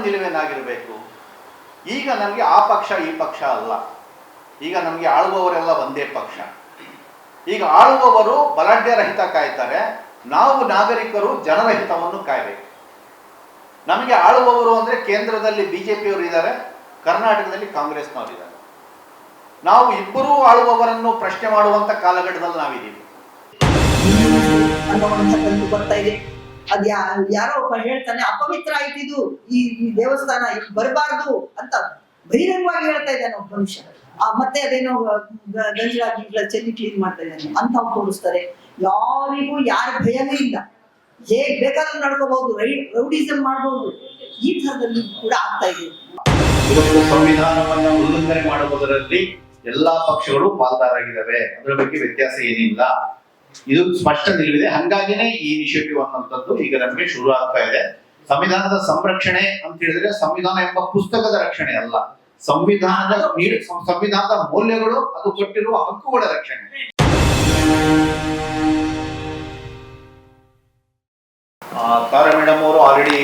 ನಿಲುವೇನಾಗಿರಬೇಕು. ಈಗ ನಮಗೆ ಆ ಪಕ್ಷ, ಈ ಪಕ್ಷ ಅಲ್ಲ. ಈಗ ನಮಗೆ ಆಳುವವರೆಲ್ಲ ಒಂದೇ ಪಕ್ಷ. ಈಗ ಆಳುವವರು ಬಲಾಢ್ಯ ರಹಿತ ಕಾಯ್ತಾರೆ. ನಾವು ನಾಗರಿಕರು ಜನರ ಹಿತವನ್ನು ಕಾಯಬೇಕು. ನಮಗೆ ಆಳುವವರು ಅಂದ್ರೆ ಕೇಂದ್ರದಲ್ಲಿ ಬಿಜೆಪಿಯವರು ಇದ್ದಾರೆ, ಕರ್ನಾಟಕದಲ್ಲಿ ಕಾಂಗ್ರೆಸ್ನವರು ಇದ್ದಾರೆ. ನಾವು ಇಬ್ಬರೂ ಆಳುವವರನ್ನು ಪ್ರಶ್ನೆ ಮಾಡುವಂತ ಕಾಲಘಟ್ಟದಲ್ಲಿ ನಾವಿದ್ದೀವಿ. ಬರ್ತಾ ಇದೆ. ಅದ್ ಯಾ, ಯಾರೋ ಒಬ್ಬ ಹೇಳ್ತಾನೆ, ಅಪವಿತ್ರ ಆಯ್ತಿದು ಈ ಈ ದೇವಸ್ಥಾನ ಬರಬಾರ್ದು ಅಂತ ಬಹಿರಂಗವಾಗಿ ಹೇಳ್ತಾ ಇದ್ದಾನೆ ಒಬ್ಬ ಮನುಷ್ಯ. ಆ, ಮತ್ತೆ ಅದೇನೋ ಗಂಜಲ ಚೆಲ್ಲಿ ಕ್ಲೀನ್ ಮಾಡ್ತಾ ಇದ್ದಾನೆ. ಅಂತ ತೋರಿಸ್ತಾರೆ. ಯಾರಿಗೂ ಯಾರ ಭಯನೇ ಇಲ್ಲ. ಹೇಗ್ ಬೇಕಾದ್ರೂ ನಡ್ಕೋಬಹುದು ರೌಡಿಸಮ್ ಮಾಡಬಹುದು ಈ ತರದಲ್ಲಿ ಕೂಡ ಆಗ್ತಾ ಇದೆ. ಸಂವಿಧಾನವನ್ನ ಉಲ್ಲಂಘನೆ ಮಾಡುವುದರಲ್ಲಿ ಎಲ್ಲಾ ಪಕ್ಷಗಳು ಪಾಲ್ದಾರಾಗಿದ್ದಾವೆ. ಅದರ ಬಗ್ಗೆ ವ್ಯತ್ಯಾಸ ಏನಿಲ್ಲ. ಇದು ಸ್ಪಷ್ಟ ನಿಲುವಿದೆ ಹಂಗಾಗಿನೇ ಈ ಇನಿಷಿಯೇಟಿವ್ ಅನ್ನುವಂಥದ್ದು ಈಗ ನಮಗೆ ಶುರು ಆಗ್ತಾ ಇದೆ. ಸಂವಿಧಾನದ ಸಂರಕ್ಷಣೆ ಅಂತ ಹೇಳಿದ್ರೆ ಸಂವಿಧಾನ ಎಂಬ ಪುಸ್ತಕದ ರಕ್ಷಣೆ ಅಲ್ಲ. ಸಂವಿಧಾನದ ಸಂವಿಧಾನದ ಮೌಲ್ಯಗಳು, ಅದು ಕೊಟ್ಟಿರುವ ಹಕ್ಕುಗಳ ರಕ್ಷಣೆ. ತಾರಾ ಮೇಡಮ್ ಅವರು ಆಲ್ರೆಡಿ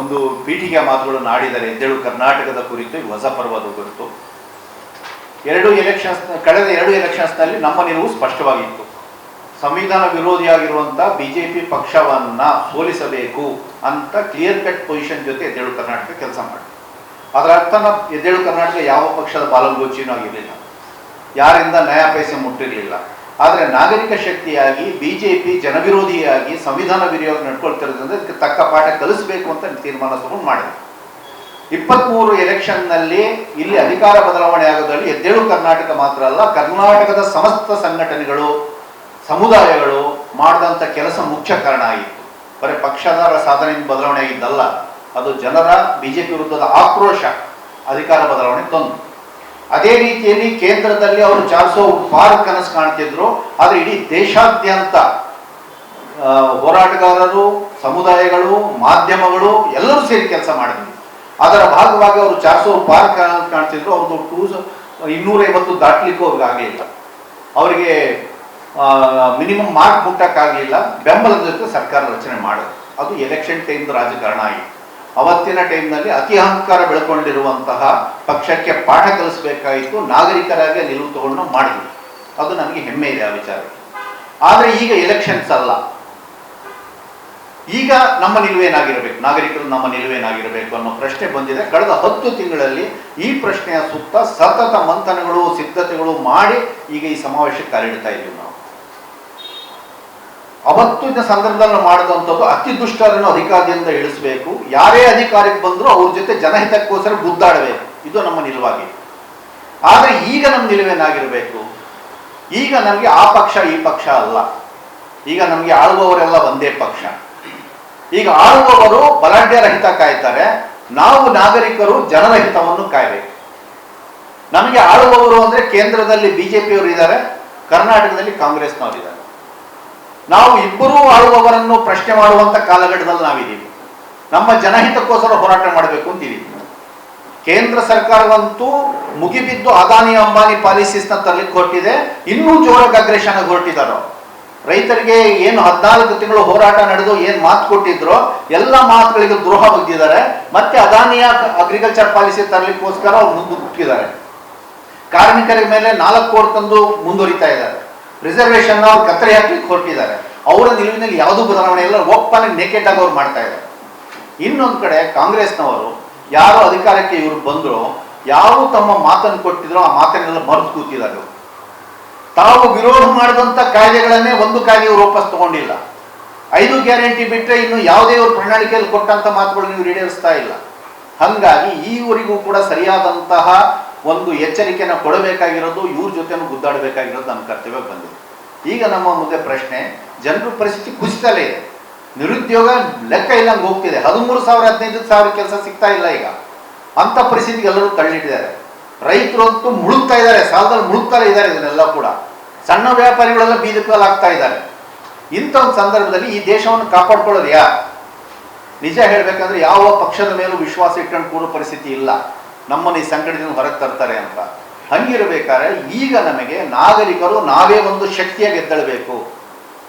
ಒಂದು ಪೀಠಿಗೆ ಮಾತುಗಳನ್ನು ಆಡಿದ್ದಾರೆ ಎದ್ದೇಳು ಕರ್ನಾಟಕದ ಕುರಿತು ಹೊಸ ಪರ್ವದ ಕುರಿತು. ಎರಡು ಎಲೆಕ್ಷನ್ಸ್ ಕಳೆದ ಎರಡು ಎಲೆಕ್ಷನ್ಸ್ನಲ್ಲಿ ನಮ್ಮ ನಿಲುವು ಸ್ಪಷ್ಟವಾಗಿತ್ತು. ಸಂವಿಧಾನ ವಿರೋಧಿಯಾಗಿರುವಂತ ಬಿಜೆಪಿ ಪಕ್ಷವನ್ನ ಸೋಲಿಸಬೇಕು ಅಂತ ಕ್ಲಿಯರ್ ಕಟ್ ಪೊಸಿಷನ್ ಜೊತೆ ಎದ್ದೇಳು ಕರ್ನಾಟಕ ಕೆಲಸ ಮಾಡಿ ಅದರ ಅರ್ಥ ನಾವು ಎದ್ದೇಳು ಕರ್ನಾಟಕ ಯಾವ ಪಕ್ಷದ ಬಾಲಗೋಚಿನೂ ಆಗಿರಲಿಲ್ಲ. ಯಾರಿಂದ ನ್ಯಾಯ ಮುಟ್ಟಿರಲಿಲ್ಲ. ಆದರೆ ನಾಗರಿಕ ಶಕ್ತಿಯಾಗಿ ಬಿಜೆಪಿ ಜನವಿರೋಧಿಯಾಗಿ ಸಂವಿಧಾನ ವಿರೋಧ ನಡ್ಕೊಳ್ತಿರೋದ್ರಿಂದ ಇದಕ್ಕೆ ತಕ್ಕ ಪಾಠ ಕಲಿಸಬೇಕು ಅಂತ ತೀರ್ಮಾನ ತಗೊಂಡು ಮಾಡಿದೆ. ಇಪ್ಪತ್ಮೂರು ಎಲೆಕ್ಷನ್ನಲ್ಲಿ ಇಲ್ಲಿ ಅಧಿಕಾರ ಬದಲಾವಣೆ ಆಗೋದ್ರಲ್ಲಿ ಎದ್ದೇಳು ಕರ್ನಾಟಕ ಮಾತ್ರ ಅಲ್ಲ, ಕರ್ನಾಟಕದ ಸಮಸ್ತ ಸಂಘಟನೆಗಳು ಸಮುದಾಯಗಳು ಮಾಡಿದಂಥ ಕೆಲಸ ಮುಖ್ಯ ಕಾರಣ ಆಗಿತ್ತು. ಬರೀ ಪಕ್ಷದ ಸಾಧನೆಯಿಂದ ಬದಲಾವಣೆ ಆಗಿದ್ದಲ್ಲ, ಅದು ಜನರ ಬಿಜೆಪಿ ವಿರುದ್ಧದ ಆಕ್ರೋಶ ಅಧಿಕಾರ ಬದಲಾವಣೆ ತಂದು. ಅದೇ ರೀತಿಯಲ್ಲಿ ಕೇಂದ್ರದಲ್ಲಿ ಅವರು ಚಾರ್ಸೋ ಪಾರ್ ಕನಸು ಕಾಣ್ತಿದ್ರು, ಆದರೆ ಇಡೀ ದೇಶಾದ್ಯಂತ ಹೋರಾಟಗಾರರು, ಸಮುದಾಯಗಳು, ಮಾಧ್ಯಮಗಳು ಎಲ್ಲರೂ ಸೇರಿ ಕೆಲಸ ಮಾಡಿದ್ರು. ಅದರ ಭಾಗವಾಗಿ ಅವರು ಚಾರ್ಸೋ ಪಾರ್ ಕನಸು ಕಾಣ್ತಿದ್ರು, ಅವ್ರದ್ದು ಟೂಸ್, ಇನ್ನೂರೈವತ್ತು ದಾಟ್ಲಿಕ್ಕೂ ಅವ್ರಿಗೆ ಆಗಲಿಲ್ಲ ಅವರಿಗೆ ಮಿನಿಮಮ್ ಮಾರ್ಕ್ ಮುಟ್ಟಕ್ಕಾಗಲಿಲ್ಲ. ಬೆಂಬಲದ ಜೊತೆ ಸರ್ಕಾರ ರಚನೆ ಮಾಡೋದು. ಅದು ಎಲೆಕ್ಷನ್ ಟೈಮ್ದು ರಾಜಕಾರಣ ಆಯಿತು. ಅವತ್ತಿನ ಟೈಮ್ನಲ್ಲಿ ಅತಿ ಅಹಂಕಾರ ಬೆಳ್ಕೊಂಡಿರುವಂತಹ ಪಕ್ಷಕ್ಕೆ ಪಾಠ ಕಲಿಸಬೇಕಾಯಿತು. ನಾಗರಿಕರಾಗಿ ನಿಲುವು ತಗೊಂಡು ಮಾಡಿದ್ವಿ ಅದು ನನಗೆ ಹೆಮ್ಮೆ ಇದೆ ಆ ವಿಚಾರ. ಆದರೆ ಈಗ ಎಲೆಕ್ಷನ್ಸ್ ಅಲ್ಲ. ಈಗ ನಮ್ಮ ನಿಲುವೇನಾಗಿರಬೇಕು ನಾಗರಿಕರು ನಮ್ಮ ನಿಲುವೇನಾಗಿರಬೇಕು ಅನ್ನೋ ಪ್ರಶ್ನೆ ಬಂದಿದೆ. ಕಳೆದ ಹತ್ತು ತಿಂಗಳಲ್ಲಿ ಈ ಪ್ರಶ್ನೆಯ ಸುತ್ತ ಸತತ ಮಂಥನಗಳು, ಸಿದ್ಧತೆಗಳು ಮಾಡಿ ಈಗ ಈ ಸಮಾವೇಶಕ್ಕೆ ಕಾಲಿಡ್ತಾ ಇದ್ದೀವಿ ನಾವು. ಅವತ್ತಿನ ಸಂದರ್ಭದಲ್ಲಿ ಮಾಡಿದಂಥದ್ದು ಅತಿ ದುಷ್ಟರನ್ನು ಅಧಿಕಾರದಿಂದ ಇಳಿಸಬೇಕು. ಯಾರೇ ಅಧಿಕಾರಕ್ಕೆ ಬಂದರೂ ಅವ್ರ ಜೊತೆ ಜನಹಿತಕ್ಕೋಸ್ಕರ ಗುದ್ದಾಡಬೇಕು. ಇದು ನಮ್ಮ ನಿಲುವಾಗಿ. ಆದರೆ ಈಗ ನಮ್ಮ ನಿಲುವೇನಾಗಿರಬೇಕು ಈಗ ನಮಗೆ ಆ ಪಕ್ಷ, ಈ ಪಕ್ಷ ಅಲ್ಲ. ಈಗ ನಮಗೆ ಆಳುವವರೆಲ್ಲ ಒಂದೇ ಪಕ್ಷ. ಈಗ ಆಳುವವರು ಬಲಾಢ್ಯ ರಹಿತ ಕಾಯ್ತಾರೆ. ನಾವು ನಾಗರಿಕರು ಜನರ ಹಿತವನ್ನು ಕಾಯಬೇಕು. ನಮಗೆ ಆಳುವವರು ಅಂದರೆ ಕೇಂದ್ರದಲ್ಲಿ ಬಿಜೆಪಿಯವರು ಇದ್ದಾರೆ, ಕರ್ನಾಟಕದಲ್ಲಿ ಕಾಂಗ್ರೆಸ್ನವರು ಇದ್ದಾರೆ ನಾವು ಇಬ್ಬರೂ ಆಳುವವರನ್ನು ಪ್ರಶ್ನೆ ಮಾಡುವಂತ ಕಾಲಘಟ್ಟದಲ್ಲಿ ನಾವಿದ್ದೀವಿ. ನಮ್ಮ ಜನಹಿತಕ್ಕೋಸ್ಕರ ಹೋರಾಟ ಮಾಡಬೇಕು ಅಂತೀವಿ. ಕೇಂದ್ರ ಸರ್ಕಾರವಂತೂ ಮುಗಿಬಿದ್ದು ಅದಾನಿ ಅಂಬಾನಿ ಪಾಲಿಸೀಸ್ನ ತರಲಿಕ್ಕೆ ಹೊರಟಿದೆ. ಇನ್ನೂ ಜೋರಾಗಿ ಅಗ್ರೇಷನ್ ಹೊರಟಿದ್ದಾರೆ ರೈತರಿಗೆ ಏನು ಹದಿನಾಲ್ಕು ತಿಂಗಳು ಹೋರಾಟ ನಡೆದು ಏನು ಮಾತು ಕೊಟ್ಟಿದ್ರು ಎಲ್ಲ ಮಾತುಗಳಿಗೆ ದ್ರೋಹ ಬಗ್ಗಿದ್ದಾರೆ. ಮತ್ತೆ ಅದಾನಿಯ ಅಗ್ರಿಕಲ್ಚರ್ ಪಾಲಿಸಿ ತರಲಿಕ್ಕೋಸ್ಕರ ಅವ್ರು ಮುಂದೆ ಕಾರ್ಮಿಕರ ಮೇಲೆ ನಾಲ್ಕು ಕೋಟಿ ತಂದು ಮುಂದುವರಿತಾ ಇದ್ದಾರೆ. ರಿಸರ್ವೇಶನ್ ಅವ್ರು ಕತ್ತರಿ ಹಾಕ್ಲಿಕ್ಕೆ ಹೊರಟಿದ್ದಾರೆ. ಅವರ ನಿಲುವಿನಲ್ಲಿ ಯಾವುದೂ ಬದಲಾವಣೆ ಇಲ್ಲ ಒಪ್ಪನೆ ನೇಕೆಡ್ ಆಗಿ ಅವ್ರು ಮಾಡ್ತಾ ಇದ್ದಾರೆ. ಇನ್ನೊಂದು ಕಡೆ ಕಾಂಗ್ರೆಸ್ನವರು ಯಾರು ಅಧಿಕಾರಕ್ಕೆ ಇವರು ಬಂದ್ರು, ಯಾರು ತಮ್ಮ ಮಾತನ್ನು ಕೊಟ್ಟಿದ್ರು ಆ ಮಾತನ್ನೆಲ್ಲ ಮರೆತು ಕೂತಿದ್ದಾರೆ. ತಾವು ವಿರೋಧ ಮಾಡಿದಂಥ ಕಾಯ್ದೆಗಳನ್ನೇ ಒಂದು ಕಾಯ್ದೆ ಇವರು ವಾಪಸ್ ತಗೊಂಡಿಲ್ಲ. ಐದು ಗ್ಯಾರಂಟಿ ಬಿಟ್ಟರೆ ಇನ್ನು ಯಾವುದೇ ಇವರು ಪ್ರಣಾಳಿಕೆಯಲ್ಲಿ ಕೊಟ್ಟಂತ ಮಾತುಗಳು ನೀವು ಈಡೇರಿಸ್ತಾ ಇಲ್ಲ. ಹಂಗಾಗಿ ಈವರೆಗೂ ಕೂಡ ಸರಿಯಾದಂತಹ ಒಂದು ಎಚ್ಚರಿಕೆಯನ್ನು ಕೊಡಬೇಕಾಗಿರೋದು, ಇವ್ರ ಜೊತೆನೂ ಗುದ್ದಾಡಬೇಕಾಗಿರೋದು ನಮ್ಮ ಕರ್ತವ್ಯ ಬಂದಿದೆ. ಈಗ ನಮ್ಮ ಮುಂದೆ ಪ್ರಶ್ನೆ, ಜನರ ಪರಿಸ್ಥಿತಿ ಕುಸಿತಲೇ ಇದೆ. ನಿರುದ್ಯೋಗ ಲೆಕ್ಕ ಇಲ್ಲಂಗೆ ಹೋಗ್ತಿದೆ. ಹದಿಮೂರು ಸಾವಿರ, ಹದಿನೈದು ಸಾವಿರ ಕೆಲಸ ಸಿಗ್ತಾ ಇಲ್ಲ ಈಗ. ಅಂತ ಪರಿಸ್ಥಿತಿಗೆ ಎಲ್ಲರೂ ತಳ್ಳಿಟ್ಟಿದ್ದಾರೆ. ರೈತರು ಅಂತೂ ಮುಳುಗ್ತಾ ಇದ್ದಾರೆ, ಸಾಲದಲ್ಲಿ ಮುಳುಗ್ತಾನೆ ಇದ್ದಾರೆ ಇದನ್ನೆಲ್ಲ ಕೂಡ. ಸಣ್ಣ ವ್ಯಾಪಾರಿಗಳೆಲ್ಲ ಬೀದಿ ಆಗ್ತಾ ಇದ್ದಾರೆ. ಇಂಥ ಒಂದು ಸಂದರ್ಭದಲ್ಲಿ ಈ ದೇಶವನ್ನು ಕಾಪಾಡ್ಕೊಳ್ಳೋದು ಯಾರು? ನಿಜ ಹೇಳಬೇಕಂದ್ರೆ ಯಾವ ಪಕ್ಷದ ಮೇಲೂ ವಿಶ್ವಾಸ ಇಟ್ಕೊಂಡು ಕೂಡ ಪರಿಸ್ಥಿತಿ ಇಲ್ಲ. ನಮ್ಮನ್ನು ಈ ಸಂಕಟದಿಂದ ಹೊರಗೆ ತರ್ತಾರೆ ಅಂತ. ಹಂಗಿರಬೇಕಾದ್ರೆ ಈಗ ನಮಗೆ ನಾಗರಿಕರು ನಾವೇ ಒಂದು ಶಕ್ತಿಯಾಗಿ ಎದ್ದಳಬೇಕು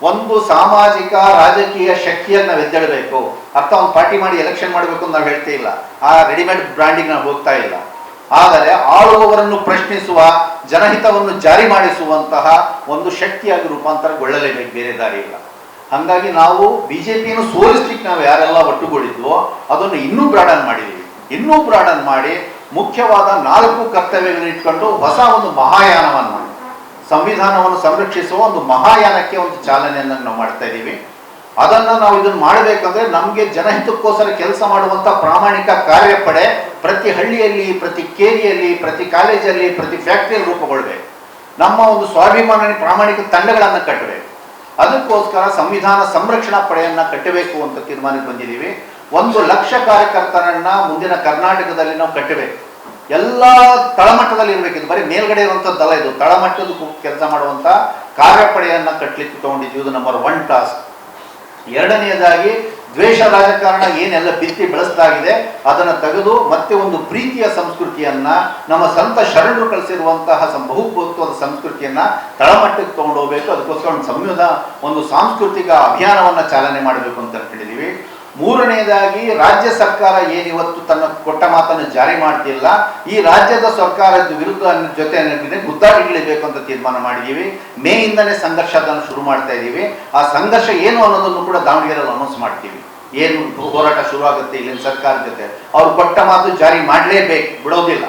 ಒಂದು ಸಾಮಾಜಿಕ ರಾಜಕೀಯ ಶಕ್ತಿಯನ್ನು ಎದ್ದಳಬೇಕು ಅರ್ಥ, ಒಂದು ಪಾರ್ಟಿ ಮಾಡಿ ಎಲೆಕ್ಷನ್ ಮಾಡಬೇಕು ಅಂತ ನಾವು ಹೇಳ್ತಾ ಇಲ್ಲ. ಆ ರೆಡಿಮೇಡ್ ಬ್ರ್ಯಾಂಡಿಂಗ್ ನಾವು ಹೋಗ್ತಾ ಇಲ್ಲ. ಆದರೆ ಆಳುವವರನ್ನು ಪ್ರಶ್ನಿಸುವ, ಜನಹಿತವನ್ನು ಜಾರಿ ಮಾಡಿಸುವಂತಹ ಒಂದು ಶಕ್ತಿಯಾಗಿ ರೂಪಾಂತರಗೊಳ್ಳಲೇಬೇಕು, ಬೇರೆ ದಾರಿ ಇಲ್ಲ. ಹಾಗಾಗಿ ನಾವು ಬಿಜೆಪಿಯನ್ನು ಸೋಲಿಸ್ಲಿಕ್ಕೆ ನಾವು ಯಾರೆಲ್ಲ ಒಟ್ಟುಗೂಡಿದ್ವೋ ಅದನ್ನು ಇನ್ನೂ ಬ್ರಾಡನ್ ಮಾಡಿದ್ದೀವಿ. ಇನ್ನೂ ಬ್ರಾಡನ್ ಮಾಡಿ ಮುಖ್ಯವಾದ ನಾಲ್ಕು ಕರ್ತವ್ಯಗಳನ್ನು ಇಟ್ಕೊಂಡು ಹೊಸ ಒಂದು ಮಹಾಯಾನವನ್ನು ಸಂವಿಧಾನವನ್ನು ಸಂರಕ್ಷಿಸುವ ಒಂದು ಮಹಾಯಾನಕ್ಕೆ ಒಂದು ಚಾಲನೆಯನ್ನು ನಾವು ಮಾಡ್ತಾ ಇದ್ದೀವಿ. ಅದನ್ನು ನಾವು ಇದನ್ನು ಮಾಡಬೇಕಂದ್ರೆ ನಮಗೆ ಜನಹಿತಕ್ಕೋಸ್ಕರ ಕೆಲಸ ಮಾಡುವಂಥ ಪ್ರಾಮಾಣಿಕ ಕಾರ್ಯಪಡೆ ಪ್ರತಿ ಹಳ್ಳಿಯಲ್ಲಿ, ಪ್ರತಿ ಕೇರಿಯಲ್ಲಿ, ಪ್ರತಿ ಕಾಲೇಜಲ್ಲಿ, ಪ್ರತಿ ಫ್ಯಾಕ್ಟ್ರಿಯಲ್ಲಿ ರೂಪುಗೊಳ್ಬೇಕು. ನಮ್ಮ ಒಂದು ಸ್ವಾಭಿಮಾನ ಪ್ರಾಮಾಣಿಕ ತಂಡಗಳನ್ನು ಕಟ್ಟಬೇಕು. ಅದಕ್ಕೋಸ್ಕರ ಸಂವಿಧಾನ ಸಂರಕ್ಷಣಾ ಪಡೆಯನ್ನು ಕಟ್ಟಬೇಕು ಅಂತ ತೀರ್ಮಾನಕ್ಕೆ ಬಂದಿದ್ದೀವಿ. ಒಂದು ಲಕ್ಷ ಕಾರ್ಯಕರ್ತರನ್ನ ಮುಂದಿನ ಕರ್ನಾಟಕದಲ್ಲಿ ನಾವು ಕಟ್ಟಬೇಕು. ಎಲ್ಲ ತಳಮಟ್ಟದಲ್ಲಿ ಇರಬೇಕು. ಇದು ಬರೀ ಮೇಲ್ಗಡೆ ದಲ ಇದು. ತಳಮಟ್ಟದ ಕೆಲಸ ಮಾಡುವಂತ ಕಾರ್ಯಪಡೆಯನ್ನ ಕಟ್ಟಲಿಕ್ಕೆ ತಗೊಂಡಿದ್ವಿ ಇದು ನಂಬರ್ ಒನ್ ಟಾಸ್ಕ್ ಎರಡನೆಯದಾಗಿ ದ್ವೇಷ ರಾಜಕಾರಣ ಏನೆಲ್ಲ ಬಿತ್ತಿ ಬೆಳೆಸ್ತಾಗಿದೆ ಅದನ್ನು ತೆಗೆದು ಮತ್ತೆ ಒಂದು ಪ್ರೀತಿಯ ಸಂಸ್ಕೃತಿಯನ್ನ, ನಮ್ಮ ಸಂತ ಶರಣರು ಕಳಿಸಿರುವಂತಹ ಬಹುಪತ್ವದ ಸಂಸ್ಕೃತಿಯನ್ನ ತಳಮಟ್ಟಕ್ಕೆ ತಗೊಂಡು ಹೋಗ್ಬೇಕು. ಅದಕ್ಕೋಸ್ಕರ ಒಂದು ಸಂವಿಧಾನ, ಒಂದು ಸಾಂಸ್ಕೃತಿಕ ಅಭಿಯಾನವನ್ನ ಚಾಲನೆ ಮಾಡಬೇಕು ಅಂತ ಹೇಳಿದೀವಿ ಮೂರನೆಯದಾಗಿ ರಾಜ್ಯ ಸರ್ಕಾರ ಏನಿವತ್ತು ತನ್ನ ಕೊಟ್ಟ ಮಾತನ್ನು ಜಾರಿ ಮಾಡ್ತಿಲ್ಲ, ಈ ರಾಜ್ಯದ ಸರ್ಕಾರದ ವಿರುದ್ಧ ಜೊತೆ ಗುದ್ದಾಡಿಗಳಿಬೇಕು ಅಂತ ತೀರ್ಮಾನ ಮಾಡಿದ್ದೀವಿ ಮೇ ಇಂದನೇ ಸಂಘರ್ಷ ಅದನ್ನು ಶುರು ಮಾಡ್ತಾ ಇದ್ದೀವಿ ಆ ಸಂಘರ್ಷ ಏನು ಅನ್ನೋದನ್ನು ಕೂಡ ದಾವಣಗೆರೆಯಲ್ಲಿ ಅನೌನ್ಸ್ ಮಾಡ್ತೀವಿ. ಏನು ಹೋರಾಟ ಶುರು ಆಗುತ್ತೆ ಇಲ್ಲಿನ ಸರ್ಕಾರದ ಜೊತೆ? ಅವ್ರು ಕೊಟ್ಟ ಮಾತು ಜಾರಿ ಮಾಡಲೇಬೇಕು, ಬಿಡೋದಿಲ್ಲ.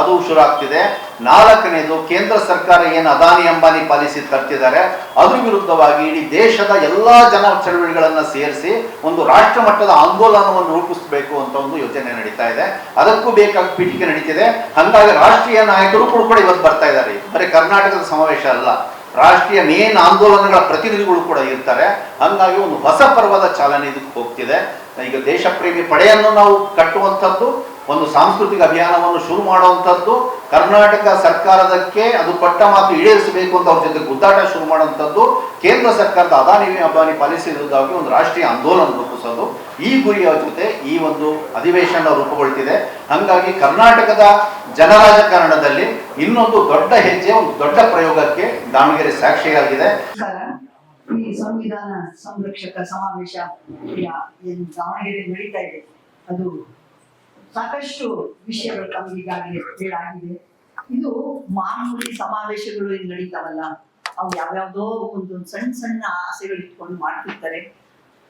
ಅದು ಶುರು ಆಗ್ತಿದೆ. ನಾಲ್ಕನೇದು, ಕೇಂದ್ರ ಸರ್ಕಾರ ಏನು ಅದಾನಿ ಅಂಬಾನಿ ಪಾಲಿಸಿ ತರ್ತಿದ್ದಾರೆ, ಅದ್ರ ವಿರುದ್ಧವಾಗಿ ಇಡೀ ದೇಶದ ಎಲ್ಲ ಜನ ಚಳವಳಿಗಳನ್ನ ಸೇರಿಸಿ ಒಂದು ರಾಷ್ಟ್ರ ಮಟ್ಟದ ಆಂದೋಲನವನ್ನು ರೂಪಿಸಬೇಕು ಅಂತ ಒಂದು ಯೋಜನೆ ನಡೀತಾ ಇದೆ. ಅದಕ್ಕೂ ಬೇಕಾಗಿ ಪೀಠಿಕೆ ನಡೀತಿದೆ. ಹಂಗಾಗಿ ರಾಷ್ಟ್ರೀಯ ನಾಯಕರು ಕೂಡ ಕೂಡ ಇವತ್ತು ಬರ್ತಾ ಇದ್ದಾರೆ. ಬರೀ ಕರ್ನಾಟಕದ ಸಮಾವೇಶ ಅಲ್ಲ, ರಾಷ್ಟ್ರೀಯ ಮೇನ್ ಆಂದೋಲನಗಳ ಪ್ರತಿನಿಧಿಗಳು ಕೂಡ ಇರ್ತಾರೆ. ಹಂಗಾಗಿ ಒಂದು ಹೊಸ ಪರ್ವದ ಚಾಲನೆ ಇದಕ್ಕೆ ಹೋಗ್ತಿದೆ. ಈಗ ದೇಶ ಪ್ರೇಮಿ ಪಡೆಯನ್ನು ನಾವು ಕಟ್ಟುವಂಥದ್ದು ಒಂದು ಸಾಂಸ್ಕೃತಿಕ ಅಭಿಯಾನವನ್ನು ಶುರು ಮಾಡುವಂಥದ್ದು, ಕರ್ನಾಟಕ ಸರ್ಕಾರದಕ್ಕೆ ಅದು ಪಟ್ಟ ಮಾತು ಈಡೇರಿಸಬೇಕು ಅಂತ ಅವ್ರ ಜೊತೆ ಗುದ್ದಾಟ ಶುರು ಮಾಡುವಂಥದ್ದು, ಕೇಂದ್ರ ಸರ್ಕಾರದ ಅದಾನಿ ಅಂಬಾನಿ ಪಾಲಿಸಿ ವಿರುದ್ಧವಾಗಿ ಒಂದು ರಾಷ್ಟ್ರೀಯ ಆಂದೋಲನ ರೂಪಿಸೋದು. ಈ ಗುರಿಯ ಜೊತೆ ಈ ಒಂದು ಅಧಿವೇಶನ ರೂಪುಗೊಳ್ತಿದೆ. ಹಂಗಾಗಿ ಕರ್ನಾಟಕದ ಜನರಾಜಕಾರಣದಲ್ಲಿ ಇನ್ನೊಂದು ದೊಡ್ಡ ಹೆಜ್ಜೆ, ಒಂದು ದೊಡ್ಡ ಪ್ರಯೋಗಕ್ಕೆ ದಾವಣಗೆರೆ ಸಾಕ್ಷಿಯಾಗಿದೆ. ಈ ಸಂವಿಧಾನ ಸಂರಕ್ಷಕ ಸಮಾವೇಶ ದಾವಣಗೆರೆ ನಡೀತಾ ಇದೆ. ಅದು ಸಾಕಷ್ಟು ವಿಷಯಗಳು ತಮಗೆ ಈಗಾಗಲೇ ಹೇಳಾಗಿದೆ ಇದು ಮಾಮೂಲಿ ಸಮಾವೇಶಗಳು ಏನ್ ನಡೀತಾವಲ್ಲ. ಅವು ಯಾವ್ಯಾವ್ದೋ ಒಂದು ಸಣ್ಣ ಸಣ್ಣ ಆಸೆಗಳು ಇಟ್ಕೊಂಡು ಮಾಡ್ತಿರ್ತಾರೆ.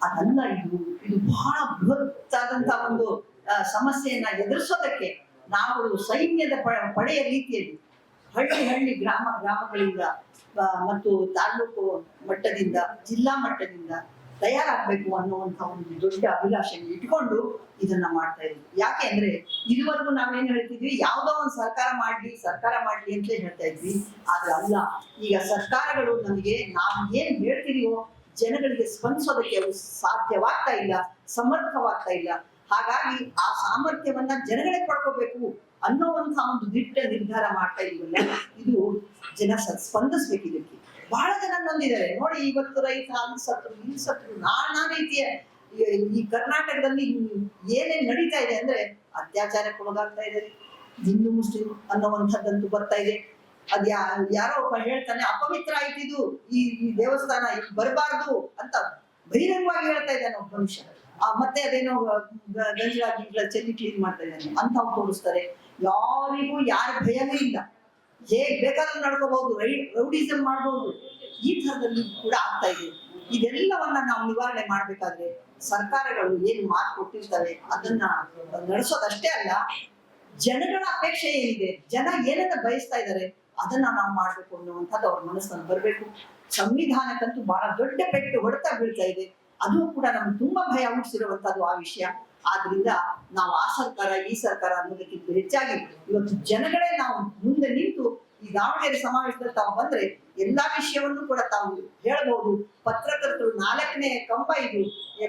ಅದಲ್ಲ ಇದು ಇದು ಬಹಳ ಬೃಹತ್ತಾದಂತ ಒಂದು ಸಮಸ್ಯೆಯನ್ನ ಎದುರಿಸೋದಕ್ಕೆ ನಾವು ಸೈನ್ಯದ ಪಡೆಯ ರೀತಿಯಲ್ಲಿ ಹಳ್ಳಿ ಹಳ್ಳಿ ಗ್ರಾಮ, ಗ್ರಾಮಗಳಿಂದ ಮತ್ತು ತಾಲೂಕು ಮಟ್ಟದಿಂದ, ಜಿಲ್ಲಾ ಮಟ್ಟದಿಂದ ತಯಾರಾಗಬೇಕು ಅನ್ನುವಂಥ ಒಂದು ದೊಡ್ಡ ಅಭಿಲಾಷೆಯನ್ನು ಇಟ್ಕೊಂಡು ಇದನ್ನ ಮಾಡ್ತಾ ಇದ್ವಿ. ಯಾಕೆ ಅಂದ್ರೆ ಇದುವರೆಗೂ ನಾವೇನ್ ಹೇಳ್ತಿದ್ವಿ? ಯಾವ್ದೋ ಒಂದು ಸರ್ಕಾರ ಮಾಡ್ಲಿ ಸರ್ಕಾರ ಮಾಡ್ಲಿ ಅಂತಲೇ ಹೇಳ್ತಾ ಇದ್ವಿ. ಆದ್ರೆ ಅಲ್ಲ, ಈಗ ಸರ್ಕಾರಗಳು ನಮಗೆ ನಾವು ಏನ್ ಹೇಳ್ತಿದೀವೋ ಜನಗಳಿಗೆ ಸ್ಪಂದಿಸೋದಕ್ಕೆ ಅವು ಸಾಧ್ಯವಾಗ್ತಾ ಇಲ್ಲ, ಸಮರ್ಥವಾಗ್ತಾ ಇಲ್ಲ. ಹಾಗಾಗಿ ಆ ಸಾಮರ್ಥ್ಯವನ್ನ ಜನಗಳೇ ಪಡ್ಕೋಬೇಕು ಅನ್ನೋ ಒಂದು ದಿಟ್ಟ ನಿರ್ಧಾರ ಮಾಡ್ತಾ ಇದೀವಲ್ಲ ಇದು ಜನ ಸ್ಪಂದಿಸ್ಬೇಕು ಇದಕ್ಕೆ. ಬಹಳ ಜನ ಬಂದಿದ್ದಾರೆ ನೋಡಿ ಇವತ್ತು ರೈತ ಅಲ್ಲಿ ಸತ್ರು ನಾನಾ ರೀತಿಯ ಈ- ಕರ್ನಾಟಕದಲ್ಲಿ ಏನೇನ್ ನಡೀತಾ ಇದೆ ಅಂದ್ರೆ ಅತ್ಯಾಚಾರಕ್ಕೆ ಒಳಗಾಗ್ತಾ ಇದ್ದಾರೆ ಹಿಂದೂ, ಮುಸ್ಲಿಂ ಅನ್ನುವಂಥದ್ದಂತೂ ಬರ್ತಾ ಇದೆ. ಅದ್ ಯಾರೋ ಒಬ್ಬ ಹೇಳ್ತಾನೆ, ಅಪವಿತ್ರ ಆಯ್ತಿದು ಈ ಈ ದೇವಸ್ಥಾನ ಇಲ್ಲಿ ಬರಬಾರ್ದು ಅಂತ ಬಹಿರಂಗವಾಗಿ ಹೇಳ್ತಾ ಇದ್ದಾನೆ ಒಬ್ಬ ಮನುಷ್ಯ. ಆ, ಮತ್ತೆ ಅದೇನೋ ಗ- ಗಂಜಲ ಗಿಂಜಲ ಚೆಲ್ಲಿ ಕ್ಲೀನ್ ಮಾಡ್ತಾ ಇದ್ದಾನೆ. ಅಂತವ್ ತೋರಿಸ್ತಾರೆ. ಯಾರಿಗೂ ಯಾರ ಭಯನೂ ಇಲ್ಲ. ಹೇಗ್ ಬೇಕಾದ್ರೂ ನಡ್ಕೋಬಹುದು ರೈಟ್ ರೌಡಿಸಮ್ ಮಾಡ್ಬಹುದು, ಈ ತರದಲ್ಲಿ ಕೂಡ ಆಗ್ತಾ ಇದೆ. ಇದೆಲ್ಲವನ್ನ ನಾವು ನಿವಾರಣೆ ಮಾಡ್ಬೇಕಾದ್ರೆ ಸರ್ಕಾರಗಳು ಏನು ಮಾತು ಕೊಟ್ಟಿರ್ತವೆ ಅದನ್ನ ನಡೆಸೋದಷ್ಟೇ ಅಲ್ಲ, ಜನಗಳ ಅಪೇಕ್ಷೆ ಏನಿದೆ, ಜನ ಏನನ್ನ ಬಯಸ್ತಾ ಇದ್ದಾರೆ ಅದನ್ನ ನಾವು ಮಾಡ್ಬೇಕು ಅನ್ನುವಂಥದ್ದು ಅವ್ರ ಮನಸ್ಸನ್ನು ಬರಬೇಕು. ಸಂವಿಧಾನಕ್ಕಂತೂ ಬಹಳ ದೊಡ್ಡ ಪೆಟ್ಟು ಹೊಡೆತ ಬೀಳ್ತಾ ಇದೆ. ಅದು ಕೂಡ ನಮ್ಗೆ ತುಂಬಾ ಭಯ ಹುಟ್ಟಿಸಿರುವಂತದ್ದು ಆ ವಿಷಯ. ಆದ್ರಿಂದ ನಾವು ಆ ಸರ್ಕಾರ, ಈ ಸರ್ಕಾರ ಅನ್ನೋದಕ್ಕಿಂತ ಹೆಚ್ಚಾಗಿ ಇವತ್ತು ಜನಗಳೇ ನಾವು ಮುಂದೆ ನಿಂತು ಈ ದಾವಣಗೆರೆ ಸಮಾವೇಶದಲ್ಲಿ ತಾವು ಬಂದ್ರೆ ಎಲ್ಲಾ ವಿಷಯವನ್ನು ಕೂಡ ತಾವು ಹೇಳಬಹುದು. ಪತ್ರಕರ್ತರು ನಾಲ್ಕನೇ ಕಂಬ ಇದು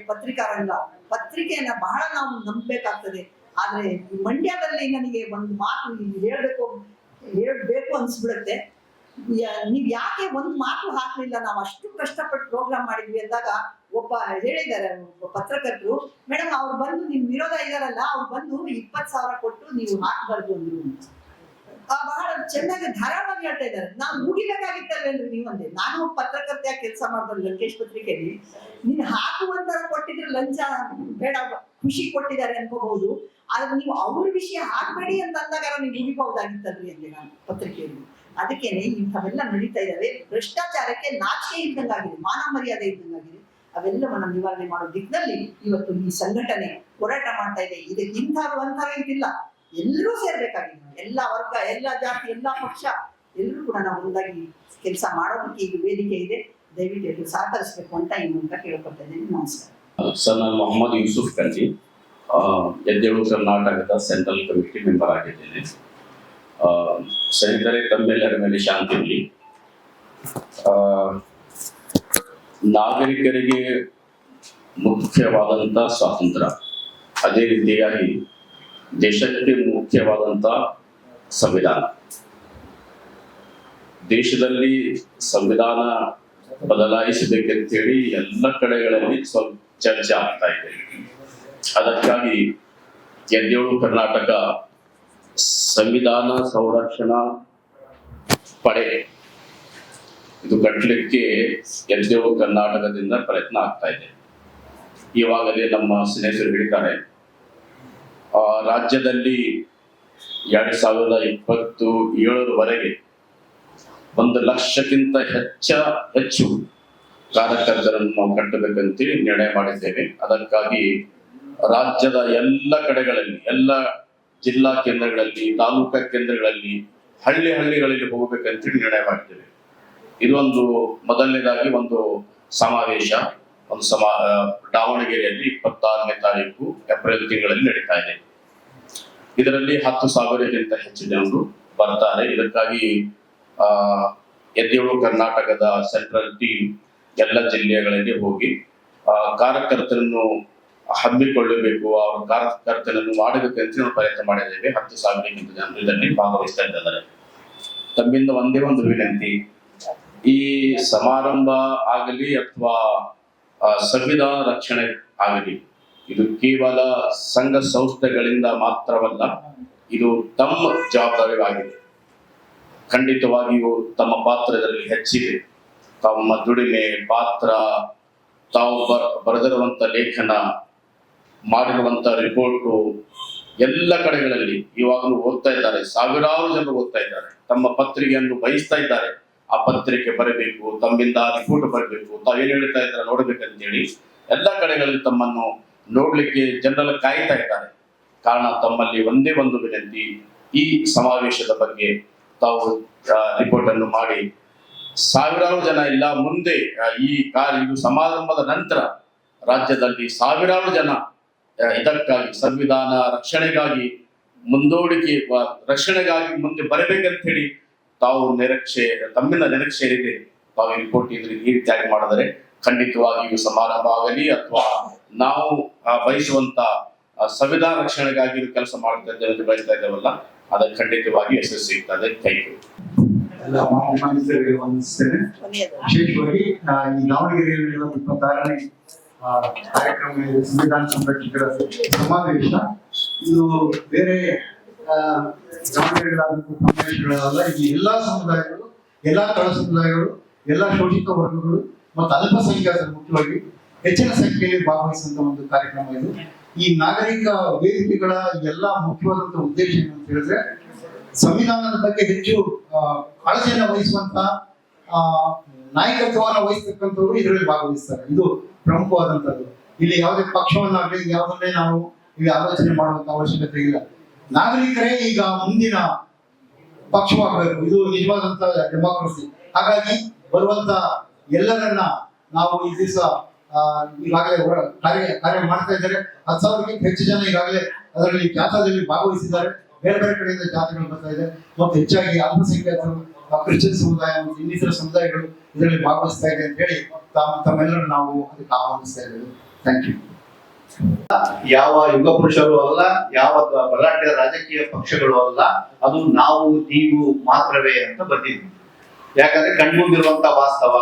ಪತ್ರಿಕಾ ರಂಗ. ಪತ್ರಿಕೆಯನ್ನ ಬಹಳ ನಾವು ನಂಬಬೇಕಾಗ್ತದೆ. ಆದ್ರೆ ಮಂಡ್ಯದಲ್ಲಿ ನನಗೆ ಒಂದು ಮಾತು ನೀವು ಹೇಳ್ಬೇಕು ಹೇಳ್ಬೇಕು ಅನ್ಸ್ಬಿಡುತ್ತೆ. ನೀವ್ ಯಾಕೆ ಒಂದು ಮಾತು ಹಾಕ್ಲಿಲ್ಲ? ನಾವು ಅಷ್ಟು ಕಷ್ಟಪಟ್ಟು ಪ್ರೋಗ್ರಾಮ್ ಮಾಡಿದ್ವಿ ಅಂದಾಗ ಒಬ್ಬ ಹೇಳಿದ್ದಾರೆ, ಒಬ್ಬ ಪತ್ರಕರ್ತರು, ಮೇಡಮ್, ಅವ್ರು ಬಂದು ನಿಮ್ ವಿರೋಧ ಇದಾರಲ್ಲ, ಅವ್ರು ಬಂದು ಇಪ್ಪತ್ ಸಾವಿರ ಕೊಟ್ಟು ನೀವು ಹಾಕಬಾರ್ದು ಅಂದ್ರು ಬಹಳ ಚೆನ್ನಾಗಿ ಧಾರಾಳವಾಗಿ ಹೇಳ್ತಾ ಇದ್ದಾರೆ. ನಾವು ನೀವು ನೀವಂದೆ ನಾನು ಪತ್ರಕರ್ತೆಯಾಗಿ ಕೆಲಸ ಮಾಡಿದ್ರು ಲಂಕೇಶ್ ಪತ್ರಿಕೆಯಲ್ಲಿ ನೀನ್ ಹಾಕುವಂತರ ಕೊಟ್ಟಿದ್ರೆ ಲಂಚ ಬೇಡ, ಖುಷಿ ಕೊಟ್ಟಿದ್ದಾರೆ ಅನ್ಕೋಬಹುದು, ಆದ್ರೆ ನೀವು ಅವ್ರ ವಿಷಯ ಹಾಕ್ಬೇಡಿ ಅಂತ ಅಂದಾಗ ನೀವು ಮುಗಿಬಹುದಾಗಿತ್ತಲ್ರಿ ಅಂದೆ ನಾನು ಪತ್ರಿಕೆಯಲ್ಲಿ. ಅದಕ್ಕೇನೆ ಇಂಥವೆಲ್ಲ ನಡೀತಾ ಇದ್ದಾವೆ. ಭ್ರಷ್ಟಾಚಾರಕ್ಕೆ ನಾಚಿಕೆ ಇದ್ದಂಗಾಗಿದೆ, ಮಾನ ಮರ್ಯಾದೆ ಇದ್ದಂಗಾಗಿದೆ. ಅವೆಲ್ಲವನ್ನ ನಿವಾರಣೆ ಮಾಡೋ ದಿಕ್ಕಿನಲ್ಲಿ ಇವತ್ತು ಈ ಸಂಘಟನೆ ಹೋರಾಟ ಮಾಡ್ತಾ ಇದೆ. ಇದಕ್ಕೆ ಇಂಥವ್ರು ಅಂತಾರೆ ಅಂತಿಲ್ಲ ಎಲ್ಲರೂ ಸೇರ್ಬೇಕಾಗಿದೆ. ಎಲ್ಲ ವರ್ಗ, ಎಲ್ಲ ಜಾತಿ, ಎಲ್ಲ ಪಕ್ಷ ಎಲ್ಲರೂ ಕೂಡ ನಾವು ಒಂದಾಗಿ ಕೆಲಸ ಮಾಡೋದಕ್ಕೆ ಈಗ ವೇದಿಕೆ ಇದೆ. ದಯವಿಟ್ಟು ಎಲ್ಲರೂ ಸಹಕರಿಸಬೇಕು ಅಂತ ಈ ಮೂಲಕ ಕೇಳ್ಕೊಳ್ತಾ ಇದ್ದೀನಿ ನಮಸ್ಕಾರ. ಸರ್, ನಾನು ಮೊಹಮ್ಮದ್ ಯೂಸುಫ್ ಕಂಜಿ ಎದ್ದೇಳು ಕರ್ನಾಟಕದ ಸೆಂಟ್ರಲ್ ಕಮಿಟಿ ಮೆಂಬರ್ ಆಗಿದ್ದೇನೆ. ಸ್ನೇಹಿತರೆ, ತಮ್ಮೆಲ್ಲರ ಮೇಲೆ ಶಾಂತಿ ಇರಲಿ. ನಾಗರಿಕರಿಗೆ ಮುಖ್ಯವಾದಂಥ ಸ್ವಾತಂತ್ರ್ಯ. ಅದೇ ರೀತಿಯಾಗಿ ದೇಶಕ್ಕೆ ಮುಖ್ಯವಾದಂಥ ಸಂವಿಧಾನ. ದೇಶದಲ್ಲಿ ಸಂವಿಧಾನ ಬದಲಾಯಿಸಬೇಕಂತೇಳಿ ಎಲ್ಲ ಕಡೆಗಳಲ್ಲಿ ಸ್ವಲ್ಪ ಚರ್ಚೆ ಆಗ್ತಾ ಇದೆ. ಅದಕ್ಕಾಗಿ ಎದ್ದೇಳು ಕರ್ನಾಟಕ ಸಂವಿಧಾನ ಸಂರಕ್ಷಣಾ ಪಡೆ ಇದು ಕಟ್ಟಲಿಕ್ಕೆ ಎದ್ದೇಳು ಕರ್ನಾಟಕದಿಂದ ಪ್ರಯತ್ನ ಆಗ್ತಾ ಇದೆ. ಇವಾಗಲೇ ನಮ್ಮ ಸ್ನೇಹಿತರು ಹೇಳ್ತಾರೆ ರಾಜ್ಯದಲ್ಲಿ ಎರಡ್ ಸಾವಿರದ ಇಪ್ಪತ್ತು ಏಳರವರೆಗೆ ಒಂದು ಲಕ್ಷಕ್ಕಿಂತ ಹೆಚ್ಚ, ಹೆಚ್ಚು ಕಾರ್ಯಕರ್ತರನ್ನು ನಾವು ಕಟ್ಟಬೇಕಂತೇಳಿ ನಿರ್ಣಯ ಮಾಡಿದ್ದೇವೆ. ಅದಕ್ಕಾಗಿ ರಾಜ್ಯದ ಎಲ್ಲ ಕಡೆಗಳಲ್ಲಿ, ಎಲ್ಲ ಜಿಲ್ಲಾ ಕೇಂದ್ರಗಳಲ್ಲಿ, ತಾಲೂಕಾ ಕೇಂದ್ರಗಳಲ್ಲಿ ಹಳ್ಳಿ ಹಳ್ಳಿಗಳಲ್ಲಿ ಹೋಗಬೇಕಂತೇಳಿ ನಿರ್ಣಯ ಮಾಡಿದ್ದೇವೆ. ಇದೊಂದು ಮೊದಲನೇದಾಗಿ ಒಂದು ಸಮಾವೇಶ, ಒಂದು ಸಮಾ ದಾವಣಗೆರೆಯಲ್ಲಿ ಇಪ್ಪತ್ತಾರನೇ ತಾರೀಕು ಏಪ್ರಿಲ್ ತಿಂಗಳಲ್ಲಿ ನಡೀತಾ ಇದೆ. ಇದರಲ್ಲಿ ಹತ್ತು ಸಾವಿರಕ್ಕಿಂತ ಹೆಚ್ಚು ಜನರು ಬರ್ತಾರೆ. ಇದಕ್ಕಾಗಿ, ಆ, ಎದ್ದೇಳು ಕರ್ನಾಟಕದ ಸೆಂಟ್ರಲ್ ಟೀಮ್ ಎಲ್ಲ ಜಿಲ್ಲೆಗಳಿಗೆ ಹೋಗಿ ಕಾರ್ಯಕರ್ತರನ್ನು ಹಮ್ಮಿಕೊಳ್ಳಬೇಕು, ಅವರ ಕಾರ್ಯಕರ್ತರನ್ನು ಅಂತ ನಾವು ಪ್ರಯತ್ನ ಮಾಡಿದ್ದೇವೆ. ಹತ್ತು ಸಾವಿರಕ್ಕಿಂತ ಜನರು ಇದರಲ್ಲಿ ಭಾಗವಹಿಸ್ತಾ ಇದ್ದಾರೆ. ತಮ್ಮಿಂದ ಒಂದೇ ಒಂದು ವಿನಂತಿ ಈ ಸಮಾರಂಭ ಆಗಲಿ ಅಥವಾ ಸಂವಿಧಾನ ರಕ್ಷಣೆ ಆಗಲಿ, ಇದು ಕೇವಲ ಸಂಘ ಸಂಸ್ಥೆಗಳಿಂದ ಮಾತ್ರವಲ್ಲ, ಇದು ತಮ್ಮ ಜವಾಬ್ದಾರಿಯಾಗಿದೆ. ಖಂಡಿತವಾಗಿಯೂ ತಮ್ಮ ಪಾತ್ರದಲ್ಲಿ ಹೆಚ್ಚಿದೆ. ತಮ್ಮ ದುಡಿಮೆ, ಪಾತ್ರ, ತಾವು ಬರ್ ಬರೆದಿರುವಂತ ಲೇಖನ ಮಾಡಿರುವಂತ ರಿಪೋರ್ಟು, ಎಲ್ಲ ಕಡೆಗಳಲ್ಲಿ ಇವಾಗಲೂ ಓದ್ತಾ ಇದ್ದಾರೆ. ಸಾವಿರಾರು ಜನರು ಓದ್ತಾ ಇದ್ದಾರೆ. ತಮ್ಮ ಪತ್ರಿಕೆಯನ್ನು ಬಯಸ್ತಾ ಇದ್ದಾರೆ. ಆ ಪತ್ರಿಕೆ ಬರಬೇಕು, ತಮ್ಮಿಂದ ರಿಪೋರ್ಟ್ ಬರಬೇಕು, ತಾವು ಏನ್ ಹೇಳ್ತಾ ಇದ್ದಾರೆ ನೋಡ್ಬೇಕಂತೇಳಿ ಎಲ್ಲ ಕಡೆಗಳಲ್ಲಿ ತಮ್ಮನ್ನು ನೋಡ್ಲಿಕ್ಕೆ ಜನರೆಲ್ಲ ಕಾಯ್ತಾ ಇದ್ದಾರೆ. ಕಾರಣ ತಮ್ಮಲ್ಲಿ ಒಂದೇ ಒಂದು ವಿನಂತಿ, ಈ ಸಮಾವೇಶದ ಬಗ್ಗೆ ತಾವು ರಿಪೋರ್ಟ್ ಅನ್ನು ಮಾಡಿ. ಸಾವಿರಾರು ಜನ ಇಲ್ಲ, ಮುಂದೆ ಈ ಕಾರ್ಯ ಸಮಾರಂಭದ ನಂತರ ರಾಜ್ಯದಲ್ಲಿ ಸಾವಿರಾರು ಜನ ಇದಕ್ಕಾಗಿ ಸಂವಿಧಾನ ರಕ್ಷಣೆಗಾಗಿ ಮುಂದೂಡಿಕೆ ರಕ್ಷಣೆಗಾಗಿ ಮುಂದೆ ಬರಬೇಕಂತ ಹೇಳಿ ತಾವು ನಿರೀಕ್ಷೆ ತಮ್ಮಿನ ನಿರೀಕ್ಷೆ ಇದೆ ತಾವು ರಿಪೋರ್ಟ್ ಇದ್ರೆ ಈ ರೀತಿಯಾಗಿ ಮಾಡಿದರೆ ಖಂಡಿತವಾಗಿಯೂ ಸಮಾರಂಭ ಆಗಲಿ ಅಥವಾ ನಾವು ಬಯಸುವಂತ ಸಂವಿಧಾನ ರಕ್ಷಣೆಗಾಗಿ ಕೆಲಸ ಮಾಡುತ್ತೆ ಇದ್ದೇವೆ ಅಂತ ಬಯಸ್ತಾ ಇದ್ದೇವಲ್ಲ ಅದಕ್ಕೆ ಖಂಡಿತವಾಗಿ ಯಶಸ್ಸು ಸಿಗ್ತದೆ. ಥ್ಯಾಂಕ್ ಯು ವಂದಿಸ್ತೇನೆ. ವಿಶೇಷವಾಗಿ ಈ ದಾವಣಗೆರೆಯಲ್ಲಿ ಇಪ್ಪತ್ತಾರನೇ ಕಾರ್ಯಕ್ರಮ ಸಂವಿಧಾನ ಸಂರಕ್ಷಕರ ಸಮಾವೇಶ. ಇದು ಬೇರೆ ಎಲ್ಲಾ ಸಮುದಾಯಗಳು, ಎಲ್ಲಾ ತಳ ಸಮುದಾಯಗಳು, ಎಲ್ಲಾ ಶೋಷಿತ ವರ್ಗಗಳು ಮತ್ತು ಅಲ್ಪಸಂಖ್ಯಾತರು ಮುಖ್ಯವಾಗಿ ಹೆಚ್ಚಿನ ಸಂಖ್ಯೆಯಲ್ಲಿ ಭಾಗವಹಿಸುವಂತ ಒಂದು ಕಾರ್ಯಕ್ರಮ ಇದು. ಈ ನಾಗರಿಕ ವೇದಿಕೆಗಳ ಎಲ್ಲಾ ಮುಖ್ಯವಾದಂತ ಉದ್ದೇಶ ಏನು ಅಂತ ಹೇಳಿದ್ರೆ, ಸಂವಿಧಾನದ ಬಗ್ಗೆ ಹೆಚ್ಚು ಕಾಳಜಿಯನ್ನು ವಹಿಸುವಂತ ನಾಯಕತ್ವವನ್ನು ವಹಿಸ್ತಕ್ಕಂಥವ್ರು ಇದರಲ್ಲಿ ಭಾಗವಹಿಸ್ತಾರೆ. ಇದು ಪ್ರಮುಖವಾದಂತದ್ದು. ಇಲ್ಲಿ ಯಾವುದೇ ಪಕ್ಷವನ್ನಾಗಲಿ ಯಾವುದನ್ನೇ ನಾವು ಇಲ್ಲಿ ಆಲೋಚನೆ ಮಾಡುವಂತ ಅವಶ್ಯಕತೆ ಇಲ್ಲ. ನಾಗರಿಕರೇ ಈಗ ಮುಂದಿನ ಪಕ್ಷವಾಗಬೇಕು. ಇದು ನಿಜವಾದಂತ ಡೆಮಾಕ್ರಸಿ. ಹಾಗಾಗಿ ಬರುವಂತ ಎಲ್ಲರನ್ನ ನಾವು ಈ ದಿವಸ ಈಗಾಗಲೇ ಕಾರ್ಯ ಕಾರ್ಯ ಮಾಡ್ತಾ ಇದ್ದಾರೆ. ಹತ್ತು ಸಾವಿರಕ್ಕಿಂತ ಹೆಚ್ಚು ಜನ ಈಗಾಗಲೇ ಅದರಲ್ಲಿ ಜಾಥಾದಲ್ಲಿ ಭಾಗವಹಿಸಿದ್ದಾರೆ. ಬೇರೆ ಬೇರೆ ಕಡೆಯಿಂದ ಜಾಥಾಗಳು ಬರ್ತಾ ಇದೆ. ಮತ್ತು ಹೆಚ್ಚಾಗಿ ಅಲ್ಪಸಂಖ್ಯಾತರು ಕ್ರಿಶ್ಚಿಯನ್ ಸಮುದಾಯ ಮತ್ತು ಇನ್ನಿತರ ಸಮುದಾಯಗಳು ಇದರಲ್ಲಿ ಭಾಗವಹಿಸ್ತಾ ಇದೆ ಅಂತ ಹೇಳಿ ತಮ್ಮ ತಮ್ಮೆಲ್ಲರೂ ನಾವು ಅದಕ್ಕೆ ಆಹ್ವಾನಿಸ್ತಾ ಇದ್ದೇವೆ. ಥ್ಯಾಂಕ್ ಯು ಯಾವ ಯುಗ ಪುರುಷರು ಅಲ್ಲ, ಯಾವ ಬಲಾಢ್ಯ ರಾಜಕೀಯ ಪಕ್ಷಗಳು ಅಲ್ಲ, ಅದು ನಾವು, ನೀವು ಮಾತ್ರವೇ ಅಂತ ಬಂದಿದ್ವಿ ಯಾಕಂದ್ರೆ ಕಣ್ಮುಂದಿರುವಂತ ವಾಸ್ತವ.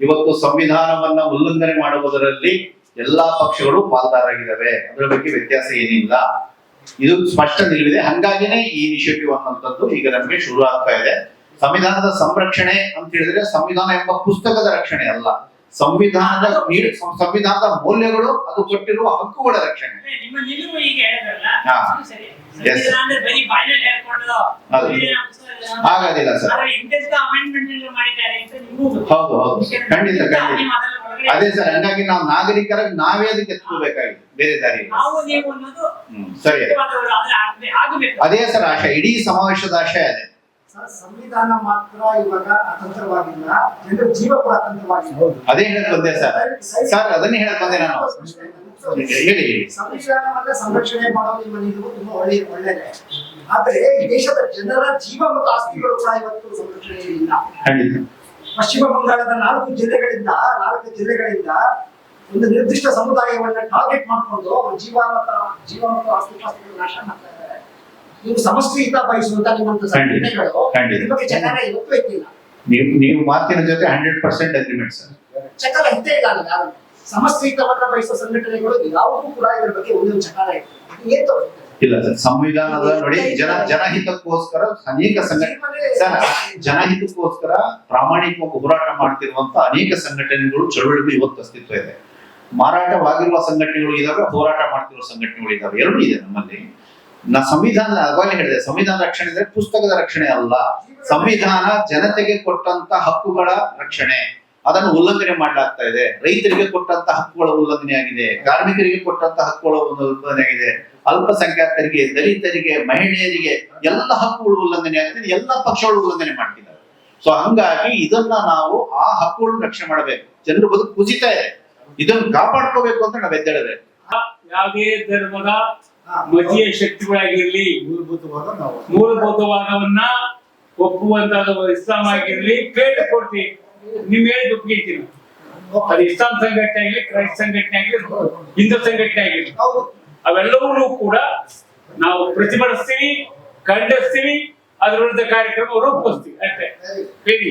ಇವತ್ತು ಸಂವಿಧಾನವನ್ನ ಉಲ್ಲಂಘನೆ ಮಾಡುವುದರಲ್ಲಿ ಎಲ್ಲಾ ಪಕ್ಷಗಳು ಪಾಲ್ದಾರಾಗಿದ್ದಾವೆ. ಅದರ ಬಗ್ಗೆ ವ್ಯತ್ಯಾಸ ಏನಿಲ್ಲ. ಇದು ಸ್ಪಷ್ಟ ನಿಲುವಿದೆ. ಹಂಗಾಗಿನೇ ಈ ಇನಿಷಿಯೇಟಿವ್ ಅನ್ನುವಂಥದ್ದು ಈಗ ನಮಗೆ ಶುರು ಆಗ್ತಾ ಇದೆ. ಸಂವಿಧಾನದ ಸಂರಕ್ಷಣೆ ಅಂತ ಹೇಳಿದ್ರೆ ಸಂವಿಧಾನ ಎಂಬ ಪುಸ್ತಕದ ರಕ್ಷಣೆ ಅಲ್ಲ. ಸಂವಿಧಾನದ ನೀಡ್- ಸಂವಿಧಾನದ ಮೌಲ್ಯಗಳು ಅದು ಕೊಟ್ಟಿರುವ ಹಕ್ಕುಗಳ ರಕ್ಷಣೆ. ಆಗೋದಿಲ್ಲ ಸರ್. ಹೌದು ಹೌದು. ಖಂಡಿತ ಖಂಡಿತ. ಅದೇ ಸರ್ ಹಂಗಾಗಿ ನಾವು ನಾಗರಿಕರಾಗಿ ನಾವೇ ಅದಕ್ಕೆ ಎತ್ಕೋಬೇಕಾಗಿದೆ ಬೇರೆ ದಾರಿ ಸರಿ. ಅದೇ ಸರ್ ಆಶಯ ಇಡೀ ಸಮಾವೇಶದ ಆಶಯ ಅದೇ. ಸಂವಿಧಾನ ಮಾತ್ರ ಇವಾಗ ಅತಂತ್ರವಾಗಿಲ್ಲ. ಜನರ ಜೀವ ಕೂಡ ಅತಂತ್ರವಾಗಿಲ್ಲ ಅದೇ ಹೇಳಕ್ ಬಂದೆ ಸರ್. ಸರ್ ಅದನ್ನೇ ಹೇಳಕ್ ಬಂದೆ ನಾನು. ಹೇಳಿ ಸಂವಿಧಾನವನ್ನ ಸಂರಕ್ಷಣೆ ಮಾಡೋದು ನಿಮ್ಮ ನೀವು ತುಂಬಾ ಒಳ್ಳೆ ಒಳ್ಳೆಯದೇ. ಆದ್ರೆ ದೇಶದ ಜನರ ಜೀವ ಮತ್ತು ಆಸ್ತಿಗಳು ಕೂಡ ಇವತ್ತು ಸಂರಕ್ಷಣೆ ಇಲ್ಲ. ಪಶ್ಚಿಮ ಬಂಗಾಳದ ನಾಲ್ಕು ಜಿಲ್ಲೆಗಳಿಂದ ನಾಲ್ಕು ಜಿಲ್ಲೆಗಳಿಂದ ಒಂದು ನಿರ್ದಿಷ್ಟ ಸಮುದಾಯವನ್ನ ಟಾರ್ಗೆಟ್ ಮಾಡಿಕೊಂಡು ಜೀವ ಮತ್ತು ಜೀವ ಮತ್ತು ಆಸ್ತಿ ಪಾಸ್ತಿಗಳು ನಾಶ ಮಾಡ್ತಾ ಇದ್ದಾರೆ ನೀವು ಸಮಸ್ಯೆ ಹಿತ ಬಯಸುವಂತ ನಿಮ್ಮಂತ ಸಂಘಟನೆಗಳು ಬಗ್ಗೆ ಚೆನ್ನಾಗಿ ಇವತ್ತು ನೀವು ನೀವು ಮಾತಿನ ಜೊತೆ ಹಂಡ್ರೆಡ್ ಪರ್ಸೆಂಟ್ ಅಗ್ರಿಮೆಂಟ್ ಸರ್. ಚಕಾರ ಇದ್ದೇ ಇಲ್ಲ ಅಲ್ಲ ಯಾರು? ಹಿತವನ್ನ ಬಯಸುವ ಸಂಘಟನೆಗಳು ಯಾವುದೂ ಕೂಡ ಇದ್ರ ಬಗ್ಗೆ ಒಂದೊಂದು ಚಕಾರ ಏನ್ ತೋರಿಸ್ತದೆ ಇಲ್ಲ ಸರ್ ಸಂವಿಧಾನದ ನೋಡಿ ಜನ ಜನಹಿತಕ್ಕೋಸ್ಕರ ಅನೇಕ ಸಂಘಟನೆ ಸರ್ ಜನಹಿತಕ್ಕೋಸ್ಕರ ಪ್ರಾಮಾಣಿಕವಾಗಿ ಹೋರಾಟ ಮಾಡ್ತಿರುವಂತ ಅನೇಕ ಸಂಘಟನೆಗಳು ಚಳುವಳಿಗಳು ಇವತ್ತು ಅಸ್ತಿತ್ವ ಇದೆ. ಮಾರಾಟವಾಗಿರುವ ಸಂಘಟನೆಗಳು ಇದಾವೆ ಹೋರಾಟ ಮಾಡ್ತಿರುವ ಸಂಘಟನೆಗಳು ಇದಾವೆ. ಎರಡೂ ಇದೆ ನಮ್ಮಲ್ಲಿ. ನಾ ಸಂವಿಧಾನ ಅವಾಗಲೇ ಹೇಳಿದೆ? ಸಂವಿಧಾನ ರಕ್ಷಣೆ ಅಂದ್ರೆ ಪುಸ್ತಕದ ರಕ್ಷಣೆ ಅಲ್ಲ. ಸಂವಿಧಾನ ಜನತೆಗೆ ಕೊಟ್ಟಂತ ಹಕ್ಕುಗಳ ರಕ್ಷಣೆ. ಅದನ್ನು ಉಲ್ಲಂಘನೆ ಮಾಡಲಾಗ್ತಾ ಇದೆ. ರೈತರಿಗೆ ಕೊಟ್ಟಂತ ಹಕ್ಕುಗಳ ಉಲ್ಲಂಘನೆ ಆಗಿದೆ. ಕಾರ್ಮಿಕರಿಗೆ ಕೊಟ್ಟಂತ ಹಕ್ಕುಗಳ ಉಲ್ಲಂಘನೆ ಆಗಿದೆ. ಅಲ್ಪಸಂಖ್ಯಾತರಿಗೆ, ದಲಿತರಿಗೆ, ಮಹಿಳೆಯರಿಗೆ ಎಲ್ಲ ಹಕ್ಕುಗಳು ಉಲ್ಲಂಘನೆ ಆಗಿದೆ ಎಲ್ಲ ಪಕ್ಷಗಳು ಉಲ್ಲಂಘನೆ ಮಾಡ್ತಿದ್ದಾರೆ. ಸೊ ಹಂಗಾಗಿ ಇದನ್ನ ನಾವು ಆ ಹಕ್ಕುಗಳನ್ನು ರಕ್ಷಣೆ ಮಾಡಬೇಕು. ಜನರು ಬದುಕು ಕುಸಿತ ಇದೆ. ಇದನ್ನು ಕಾಪಾಡ್ಕೋಬೇಕು ಅಂತ ನಾವು ಎದ್ದೇಳಬೇಕು. ಯಾವುದೇ ಧರ್ಮದ ಮತೀಯ ಶಕ್ತಿಗಳಾಗಿರ್ಲಿ ಮೂಲಭೂತವಾದವನ್ನ ಒಪ್ಪುವಂತ ಇಸ್ಲಾಂ ಆಗಿರ್ಲಿ ಕೇಳಿಕೊಡ್ತೀವಿ ನಿಮ್ ಹೇಳಿ ಒಪ್ಪಿಗೆತೀನಿ ಅದು ಇಸ್ಲಾಂ ಸಂಘಟನೆ ಆಗ್ಲಿ ಕ್ರೈಸ್ತ ಸಂಘಟನೆ ಆಗಲಿ ಹಿಂದೂ ಸಂಘಟನೆ ಆಗಿರ್ಲಿ. ಹೌದು. ಅವೆಲ್ಲವನ್ನೂ ಕೂಡ ನಾವು ಪ್ರತಿಭಟಿಸ್ತೀವಿ ಖಂಡಿಸ್ತೀವಿ ಅದ್ರ ವಿರುದ್ಧ ಕಾರ್ಯಕ್ರಮ ರೂಪಿಸ್ತೀವಿ ಅಷ್ಟೇ. ಹೇಳಿ.